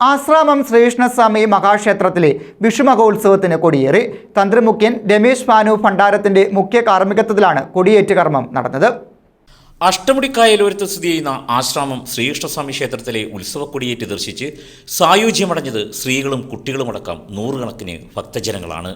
ആശ്രാമം ശ്രീകൃഷ്ണസ്വാമി മഹാക്ഷേത്രത്തിലെ വിഷുമഹോത്സവത്തിന് കൊടിയേറി. തന്ത്രിമുഖ്യൻ രമേശ് ഭാനു ഭണ്ഡാരത്തിന്റെ മുഖ്യ കാർമ്മികത്വത്തിലാണ് കൊടിയേറ്റ് കർമ്മം നടന്നത്. അഷ്ടമുടിക്കായലോരത്ത് സ്ഥിതി ചെയ്യുന്ന ആശ്രാമം ശ്രീകൃഷ്ണസ്വാമി ക്ഷേത്രത്തിലെ ഉത്സവ കൊടിയേറ്റ് ദർശിച്ച് സായുജ്യമടഞ്ഞത് സ്ത്രീകളും കുട്ടികളുമടക്കം നൂറുകണക്കിന് ഭക്തജനങ്ങളാണ്.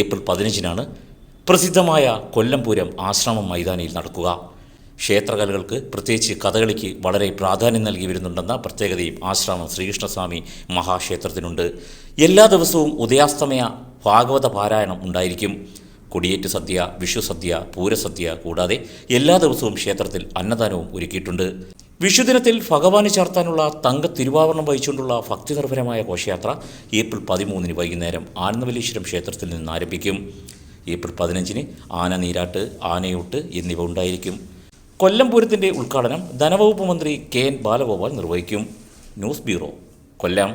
ഏപ്രിൽ പതിനഞ്ചിനാണ് പ്രസിദ്ധമായ കൊല്ലംപൂരം ആശ്രമം മൈതാനിയിൽ നടക്കുക. ക്ഷേത്രകലകൾക്ക് പ്രത്യേകിച്ച് കഥകളിക്ക് വളരെ പ്രാധാന്യം നൽകി വരുന്നുണ്ടെന്ന പ്രത്യേകതയും ആശ്രമം ശ്രീകൃഷ്ണസ്വാമി മഹാക്ഷേത്രത്തിനുണ്ട്. എല്ലാ ദിവസവും ഉദയാസ്തമയ ഭാഗവത പാരായണം ഉണ്ടായിരിക്കും. കൊടിയേറ്റ് സദ്യ വിഷുസദ്യ പൂരസദ്യ കൂടാതെ എല്ലാ ദിവസവും ക്ഷേത്രത്തിൽ അന്നദാനവും ഒരുക്കിയിട്ടുണ്ട്. വിഷുദിനത്തിൽ ഭഗവാന് ചേർത്താനുള്ള തങ്ക തിരുവാഭരണം വഹിച്ചുകൊണ്ടുള്ള ഭക്തിനിർഭരമായ ഘോഷയാത്ര ഏപ്രിൽ പതിമൂന്നിന് വൈകുന്നേരം ആനന്ദവല്ലീശ്വരം ക്ഷേത്രത്തിൽ നിന്ന് ആരംഭിക്കും. ഏപ്രിൽ പതിനഞ്ചിന് ആന നീരാട്ട് ആനയൂട്ട് എന്നിവ ഉണ്ടായിരിക്കും. കൊല്ലം പൂരത്തിന്റെ ഉദ്ഘാടനം ധനവകുപ്പ് മന്ത്രി കെ എൻ ബാലഗോപാൽ നിർവഹിക്കും. News bureau Kollam.